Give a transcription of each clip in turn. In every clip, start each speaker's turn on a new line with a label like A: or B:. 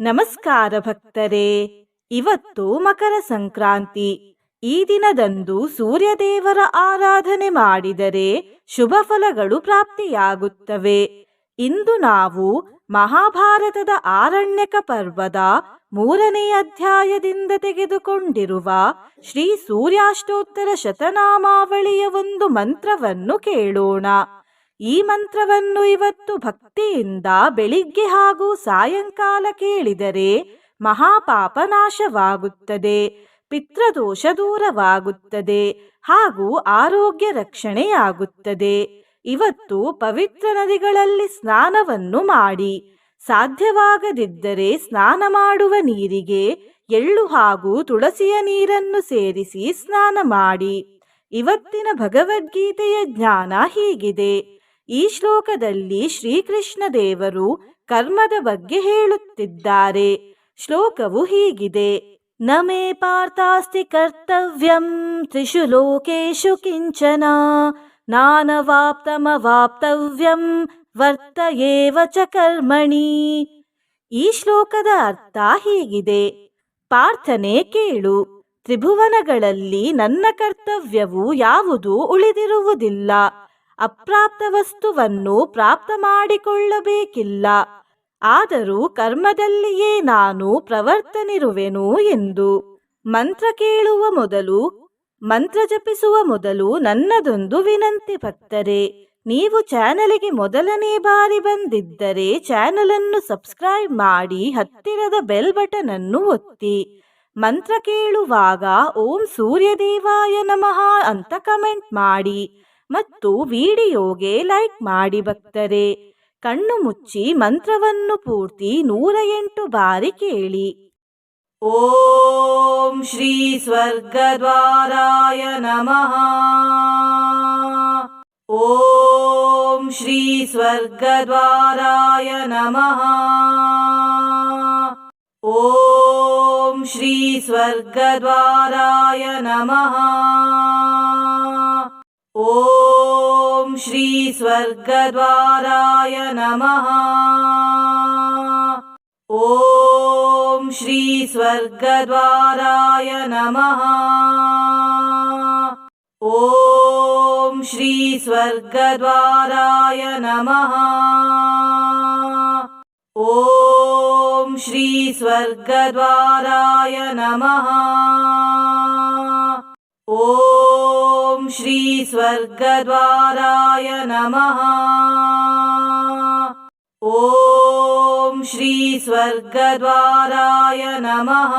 A: ನಮಸ್ಕಾರ ಭಕ್ತರೇ. ಇವತ್ತು ಮಕರ ಸಂಕ್ರಾಂತಿ. ಈ ದಿನದಂದು ಸೂರ್ಯದೇವರ ಆರಾಧನೆ ಮಾಡಿದರೆ ಶುಭ ಫಲಗಳು ಪ್ರಾಪ್ತಿಯಾಗುತ್ತವೆ. ಇಂದು ನಾವು ಮಹಾಭಾರತದ ಆರಣ್ಯಕ ಪರ್ವದ ಮೂರನೇ ಅಧ್ಯಾಯದಿಂದ ತೆಗೆದುಕೊಂಡಿರುವ ಶ್ರೀ ಸೂರ್ಯಾಷ್ಟೋತ್ತರ ಶತನಾಮಾವಳಿಯ ಒಂದು ಮಂತ್ರವನ್ನು ಕೇಳೋಣ. ಈ ಮಂತ್ರವನ್ನು ಇವತ್ತು ಭಕ್ತಿಯಿಂದ ಬೆಳಿಗ್ಗೆ ಹಾಗೂ ಸಾಯಂಕಾಲ ಕೇಳಿದರೆ ಮಹಾಪಾಪ ನಾಶವಾಗುತ್ತದೆ, ಪಿತೃದೋಷ ದೂರವಾಗುತ್ತದೆ ಹಾಗೂ ಆರೋಗ್ಯ ರಕ್ಷಣೆಯಾಗುತ್ತದೆ. ಇವತ್ತು ಪವಿತ್ರ ನದಿಗಳಲ್ಲಿ ಸ್ನಾನವನ್ನು ಮಾಡಿ, ಸಾಧ್ಯವಾಗದಿದ್ದರೆ ಸ್ನಾನ ಮಾಡುವ ನೀರಿಗೆ ಎಳ್ಳು ಹಾಗೂ ತುಳಸಿಯ ನೀರನ್ನು ಸೇರಿಸಿ ಸ್ನಾನ ಮಾಡಿ. ಇವತ್ತಿನ ಭಗವದ್ಗೀತೆಯ ಜ್ಞಾನ ಹೀಗಿದೆ. ಈ ಶ್ಲೋಕದಲ್ಲಿ ಶ್ರೀಕೃಷ್ಣ ದೇವರು ಕರ್ಮದ ಬಗ್ಗೆ ಹೇಳುತ್ತಿದ್ದಾರೆ. ಶ್ಲೋಕವು ಹೀಗಿದೆ. ನಮೇ ಪಾರ್ಥಾಸ್ತಿ ಕರ್ತವ್ಯಂ ತ್ರಿಷು ಲೋಕೇಶು ಕಿಂಚನ. ನಾನವಾಪ್ತಮವಾಪ್ತವ್ಯಂ ವರ್ತ ಏವ ಚ ಕರ್ಮಣಿ. ಈ ಶ್ಲೋಕದ ಅರ್ಥ ಹೀಗಿದೆ. ಪ್ರಾರ್ಥನೆ ಕೇಳು. ತ್ರಿಭುವನಗಳಲ್ಲಿ ನನ್ನ ಕರ್ತವ್ಯವು ಯಾವುದು ಉಳಿದಿರುವುದಿಲ್ಲ. ಅಪ್ರಾಪ್ತ ವಸ್ತುವನ್ನು ಪ್ರಾಪ್ತ ಮಾಡಿಕೊಳ್ಳಬೇಕಿಲ್ಲ ಆದರೂ ಕರ್ಮದಲ್ಲಿಯೇ ನಾನು ಪ್ರವರ್ತನಿರುವೆನು ಎಂದು ಮಂತ್ರ ಕೇಳುವ ಮೊದಲು, ಮಂತ್ರ ಜಪಿಸುವ ಮೊದಲು ನನ್ನದೊಂದು ವಿನಂತಿ ಭಕ್ತರೆ, ನೀವು ಚಾನಲಿಗೆ ಮೊದಲನೇ ಬಾರಿ ಬಂದಿದ್ದರೆ ಚಾನಲ್ ಅನ್ನು ಸಬ್ಸ್ಕ್ರೈಬ್ ಮಾಡಿ ಹತ್ತಿರದ ಬೆಲ್ ಬಟನ್ ಅನ್ನು ಒತ್ತಿ. ಮಂತ್ರ ಕೇಳುವಾಗ ಓಂ ಸೂರ್ಯದೇವಾಯ ನಮಃ ಅಂತ ಕಮೆಂಟ್ ಮಾಡಿ. ಮತ್ತು ವಿಡಿಯೋಗೆ ಲೈಕ್ ಮಾಡಿ ಭಕ್ತರೆ. ಕಣ್ಣು ಮುಚ್ಚಿ ಮಂತ್ರವನ್ನು ಪೂರ್ತಿ ನೂರ ಎಂಟು ಬಾರಿ ಕೇಳಿ. ಓಂ ಶ್ರೀ ಸ್ವರ್ಗದ್ವಾರಾಯ ನಮಃ. ಓಂ ಶ್ರೀ ಸ್ವರ್ಗದ್ವಾರಾಯ ನಮಃ. ಓಂ ಶ್ರೀ ಸ್ವರ್ಗದ್ವಾರಾಯ ನಮಃ. ಓಂ श्री स्वर्गद्वाराय नमः। ॐ श्री स्वर्गद्वाराय नमः। ॐ श्री स्वर्गद्वाराय नमः। ॐ श्री स्वर्गद्वाराय नमः। ॐ श्री स्वर्गद्वाराय नमः। ॐ श्री स्वर्गद्वाराय नमः।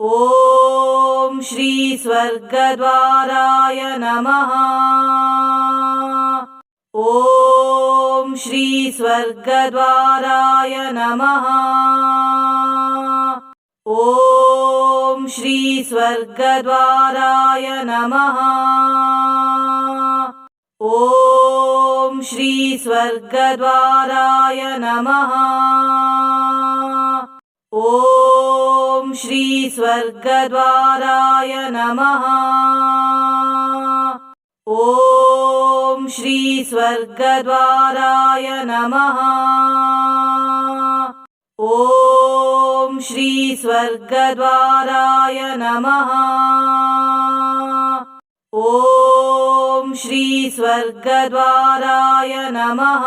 A: ॐ श्री स्वर्गद्वाराय नमः। ॐ श्री स्वर्गद्वाराय नमः श्री स्वर्गद्वाराय नमः। ॐ श्री स्वर्गद्वाराय नमः। ॐ श्री स्वर्गद्वाराय नमः। ॐ श्री स्वर्गद्वाराय नमः। श्री स्वर्गद्वाराय नमः। ॐ श्री स्वर्गद्वाराय नमः।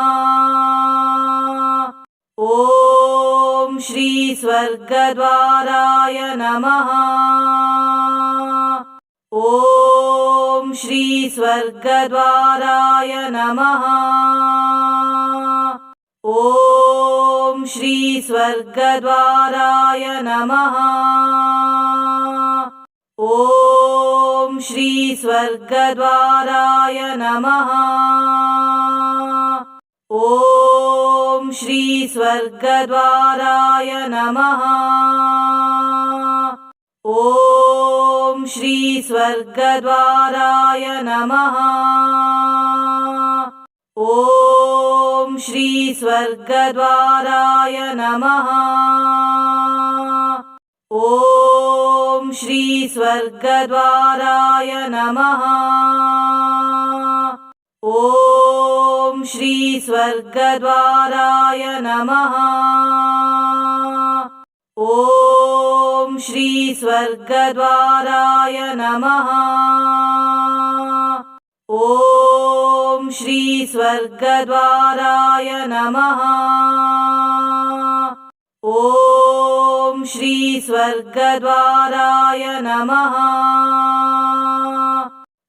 A: ॐ श्री स्वर्गद्वाराय नमः। ॐ श्री स्वर्गद्वाराय नमः श्री स्वर्गद्वाराय नमः। ॐ श्री स्वर्गद्वाराय नमः। ॐ श्री स्वर्गद्वाराय नमः। ॐ श्री स्वर्गद्वाराय नमः श्रीस्वर्गद्वाराय नमः। ॐ श्रीस्वर्गद्वाराय नमः। ॐ श्रीस्वर्गद्वाराय नमः। ॐ श्रीस्वर्गद्वाराय नमः। ॐ श्री स्वर्गद्वाराय नमः। ॐ श्री स्वर्गद्वाराय नमः।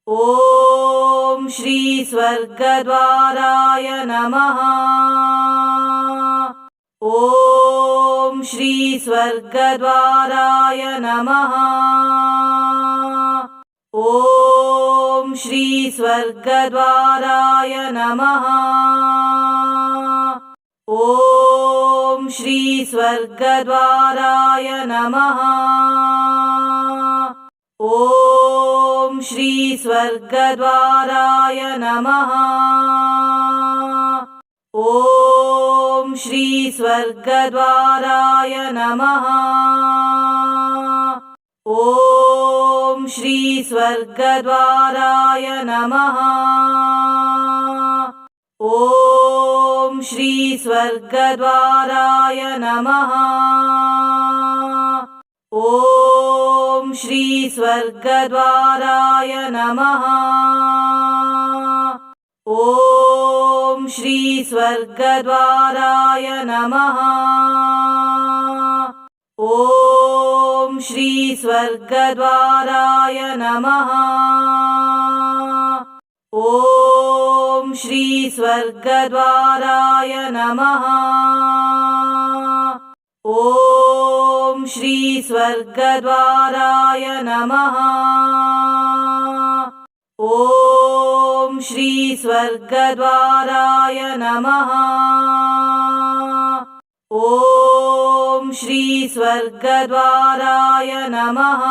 A: ॐ श्री स्वर्गद्वाराय नमः। ॐ श्री स्वर्गद्वाराय नमः ॐ श्री स्वर्गद्वाराय नमः। ॐ श्री स्वर्गद्वाराय नमः। ॐ श्री स्वर्गद्वाराय नमः। ॐ श्री स्वर्गद्वाराय नमः। श्री स्वर्गद्वाराय नमः। ॐ श्री स्वर्गद्वाराय नमः। ॐ श्री स्वर्गद्वाराय नमः। ॐ श्री स्वर्गद्वाराय नमः श्री स्वर्गद्वाराय नमः। ॐ श्री स्वर्गद्वाराय नमः। ॐ श्री स्वर्गद्वाराय नमः। ॐ श्रीस्वर्गद्वाराय नमः। ॐ श्रीस्वर्गद्वाराय नमः।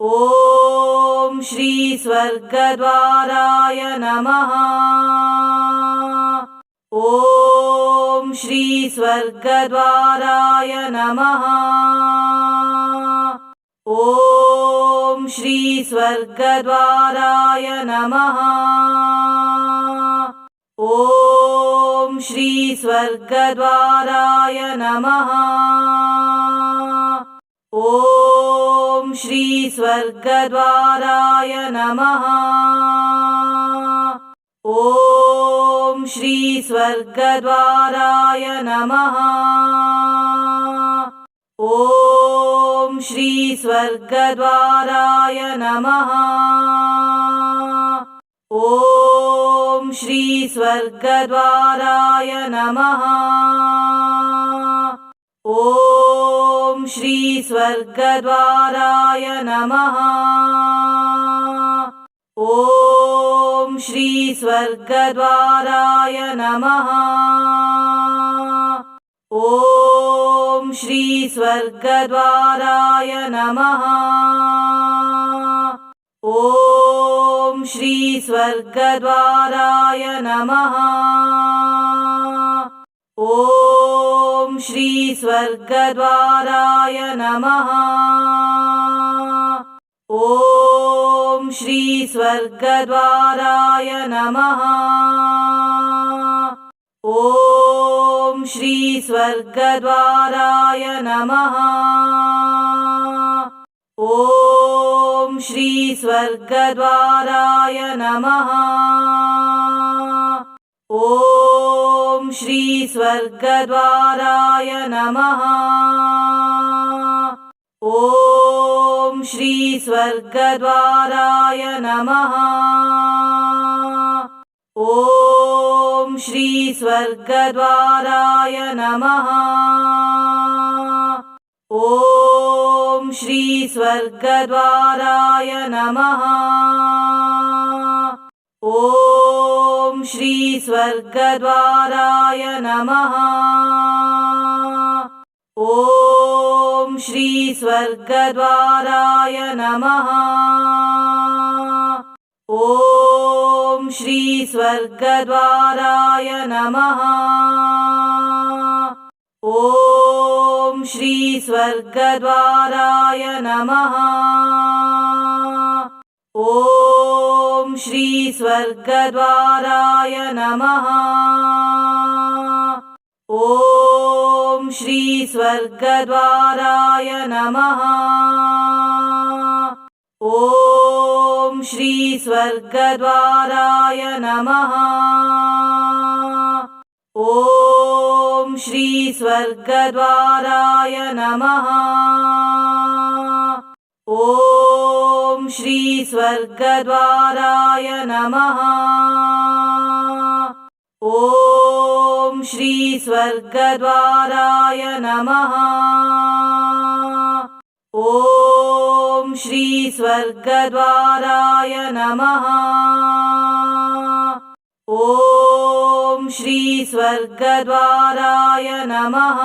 A: ॐ श्रीस्वर्गद्वाराय नमः। ॐ श्रीस्वर्गद्वाराय नमः। ॐ श्रीस्वर्गद्वाराय नमः। ॐ श्री स्वर्गद्वाराय नमः। ॐ श्रीस्वर्गद्वाराय नमः। ॐ श्रीस्वर्गद्वाराय नमः। ॐ श्री नमः। ॐ श्रीस्वर्गद्वाराय नमः। ॐ श्रीस्वर्गद्वाराय नमः। ॐ श्रीस्वर्गद्वाराय नमः। ॐ श्रीस्वर्गद्वाराय नमः। ॐ श्री स्वर्गद्वाराय नमः। ॐ श्रीस्वर्गद्वाराय नमः। ॐ श्रीस्वर्गद्वाराय नमः। ॐ श्री नमः। ॐ श्रीस्वर्गद्वाराय नमः। ॐ श्रीस्वर्गद्वाराय नमः। ॐ श्रीस्वर्गद्वाराय नमः। ॐ श्रीस्वर्गद्वाराय नमः। ॐ श्री स्वर्गद्वाराय नमः। ॐ श्री स्वर्गद्वाराय नमः। ॐ श्री स्वर्गद्वाराय नमः। ॐ श्री स्वर्गद्वाराय नमः ॐ श्री स्वर्गद्वाराय नमः। ॐ श्री स्वर्गद्वाराय नमः। ॐ श्री स्वर्गद्वाराय नमः। ॐ श्री स्वर्गद्वाराय नमः। ॐ श्री स्वर्गद्वाराय नमः। ॐ श्री स्वर्गद्वाराय नमः। ॐ श्री स्वर्गद्वाराय नमः। ॐ श्री स्वर्गद्वाराय नमः। ॐ श्रीस्वर्गद्वाराय नमः।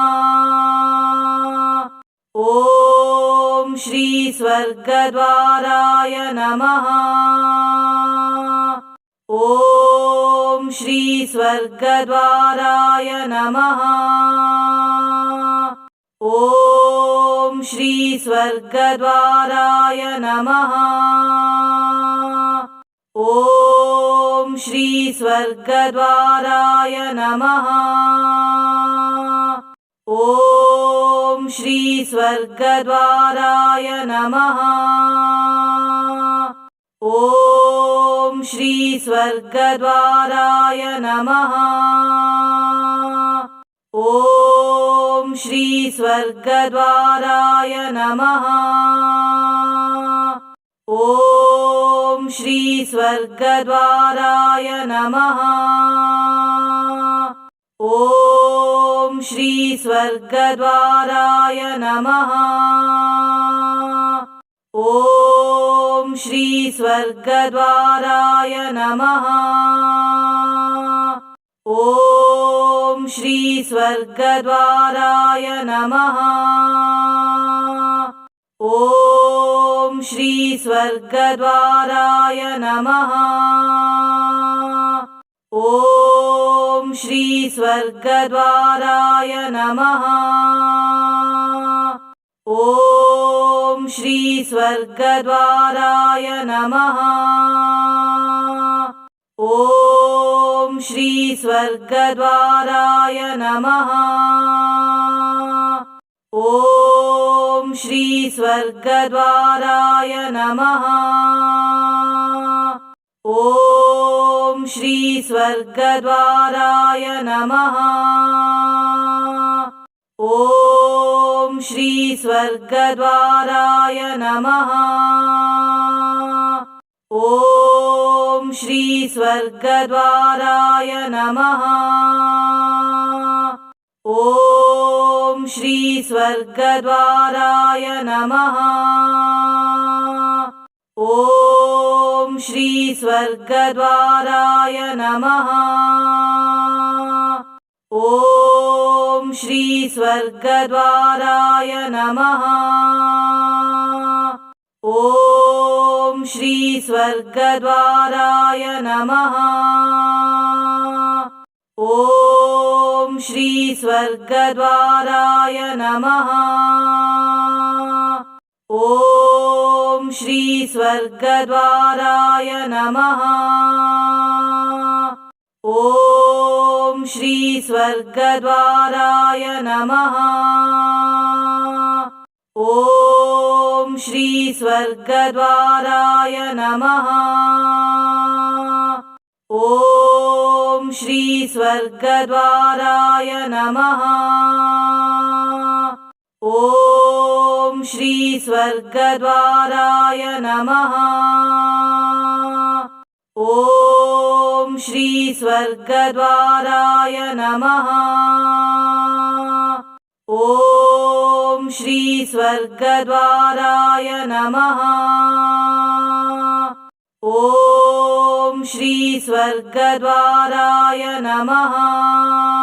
A: ॐ श्रीस्वर्गद्वाराय नमः। ॐ श्रीस्वर्गद्वाराय नमः। ॐ श्रीस्वर्गद्वाराय नमः। ॐ श्री स्वर्गद्वाराय नमः। ॐ श्री स्वर्गद्वाराय नमः। ॐ श्री स्वर्गद्वाराय नमः। ॐ श्री स्वर्गद्वाराय नमः श्री स्वर्गद्वाराय नमः। ॐ श्री स्वर्गद्वाराय नमः। ॐ श्री स्वर्गद्वाराय नमः। ॐ श्री स्वर्गद्वाराय नमः। ॐ ॐ श्री स्वर्गद्वाराय नमः। ॐ श्री स्वर्गद्वाराय नमः। ॐ श्री स्वर्गद्वाराय नमः। ॐ श्री स्वर्गद्वाराय नमः। ॐ श्रीस्वर्गद्वाराय नमः। ॐ श्रीस्वर्गद्वाराय नमः। ॐ श्रीस्वर्गद्वाराय नमः। ॐ श्रीस्वर्गद्वाराय नमः। ॐ ॐ श्री स्वर्गद्वाराय नमः। ॐ श्री स्वर्गद्वाराय नमः। ॐ श्री स्वर्गद्वाराय नमः। ॐ श्री स्वर्गद्वाराय नमः। ॐ श्री स्वर्गद्वाराय नमः। ॐ श्री स्वर्गद्वाराय नमः। ॐ श्री स्वर्गद्वाराय नमः। ॐ श्री स्वर्गद्वाराय नमः। ॐ श्रीस्वर्गद्वाराय नमः। ॐ श्रीस्वर्गद्वाराय नमः। ॐ श्रीस्वर्गद्वाराय नमः। ॐ श्रीस्वर्गद्वाराय नमः। ॐ श्रीस्वर्गद्वाराय नमः।